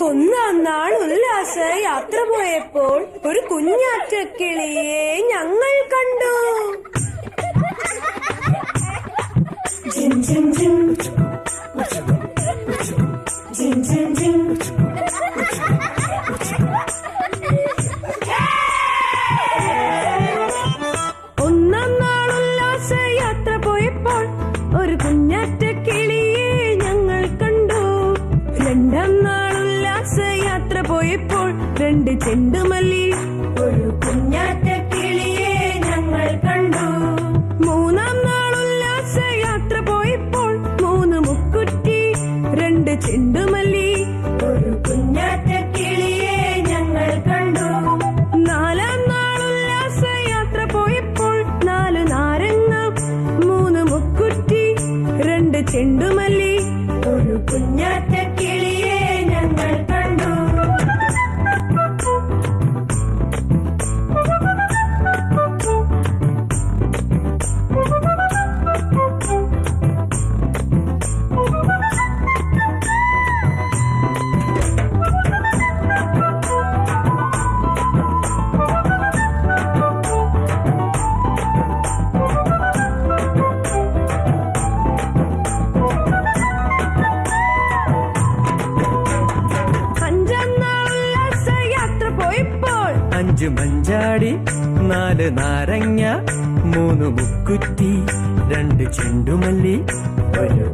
ഒന്നാം ഉല്ലാസ യാത്ര പോയപ്പോൾ ഒരു കുഞ്ഞാറ്റക്കിളിയെ ഞങ്ങൾ കണ്ടു. ജിം ജിം ജിം ജിം ജിം ജിം. രണ്ട് ചെണ്ടുമല്ലി ഒരു കുഞ്ഞാറ്റ കിളിയെ ഞങ്ങൾ കണ്ടു. മൂന്നാം നാൾ ഉല്ലാസ യാത്ര പോയപ്പോൾ മൂന്ന് മുക്കുറ്റി രണ്ട് ചെണ്ടുമല്ലി ഒരു കുഞ്ഞാറ്റ കിളിയെ ഞങ്ങൾ കണ്ടു. നാലാം നാൾ ഉല്ലാസ യാത്ര പോയപ്പോൾ നാല് നാരങ്ങ മൂന്ന് മുക്കുറ്റി രണ്ട് ചെണ്ടുമല്ലി ഒരു കുഞ്ഞാറ്റ കിളിയെ ഞങ്ങൾ അഞ്ചു മഞ്ചാടി നാല് നാരങ്ങ മൂന്ന് മുക്കുറ്റി രണ്ട് ചെണ്ടുമല്ലി ഒരു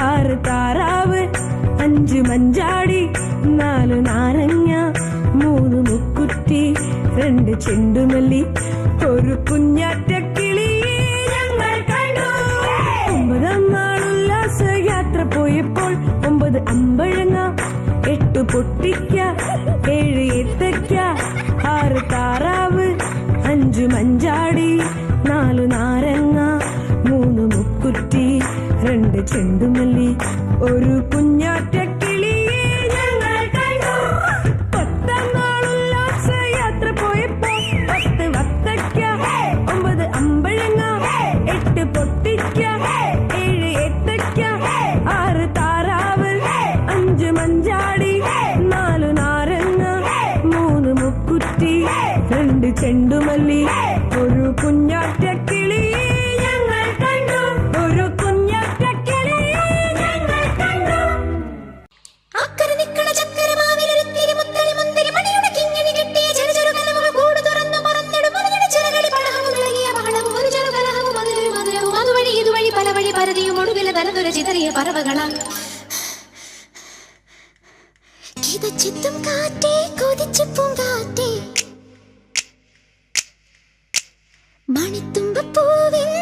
ആറ് താറാവ് അഞ്ച് മഞ്ചാടി നാല് നാരങ്ങ മൂന്ന് മുക്കുറ്റി രണ്ട് ചെണ്ടുമല്ലി ഒരു കുഞ്ഞാറ്റ കിളി കണ്ടു. ഒമ്പതാം നാൾ ഉല്ലാസ യാത്ര പോയപ്പോൾ ഒമ്പത് അമ്പഴങ്ങ എട്ട് പൊട്ടിക്ക ചെണ്ടുമല്ലി ഒരു കുഞ്ഞാറ്റ പരതിയും ഒടുവിലെ തലതുര ചിതറിയ പറവകളാൽ കിതച്ചെത്തും കാറ്റേ കൊതിച്ചു പൂങ്കാറ്റേ മണിത്തുമ്പപ്പൂവിൻ തേനും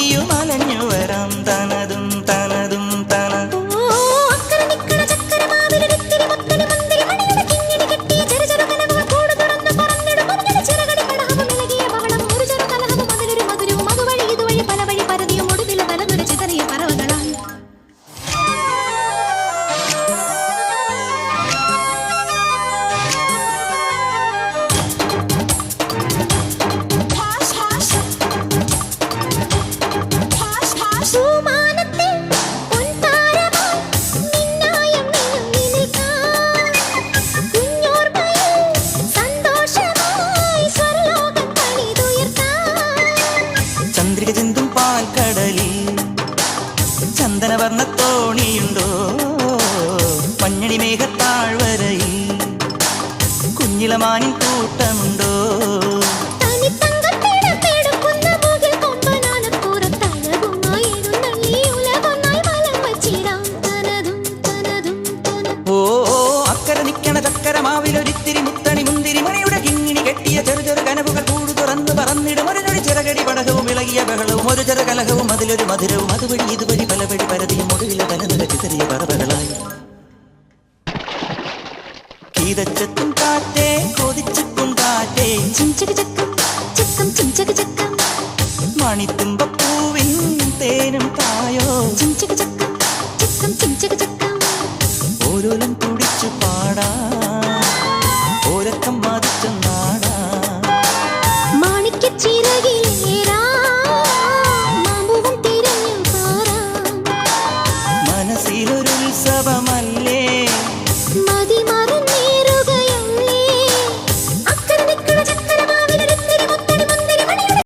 you. ചിന്തും പാൽ പാൽക്കടലിൽ. ചന്ദനവർണ തോണിയുണ്ടോ മഞ്ഞണി മേഘത്താഴ്വരയിൽ കുഞ്ഞിളമാനിൻ കൂട്ട വലിയ ബഹളവും ഒരു ചെറു കലഹവും അതിലൊരു മധുരവും. അതുവഴി ഇതുവഴി പല വഴി പരതിയും ഒടുവിലെ തല നിറച്ച് ചെറിയ പറവകളായി. കീതച്ചെത്തും കാറ്റേ കൊതിച്ചെത്തും കാറ്റേ. മണിത്തുമ്പൂവിൻ തേനും പായോ ഓരോരും തുടിച്ചു പാടാ.